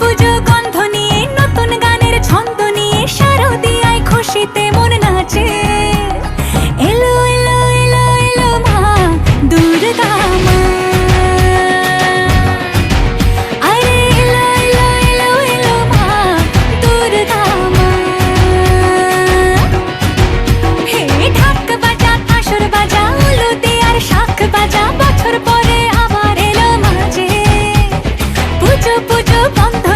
পুজো গন্ধ নিয়ে, নতুন গানের ছন্দ নিয়ে শারদিয়ায় খুশিতে মন নাচে। এলো এলো এলো এলো মা, দুর্গা মা cıpı cıplandı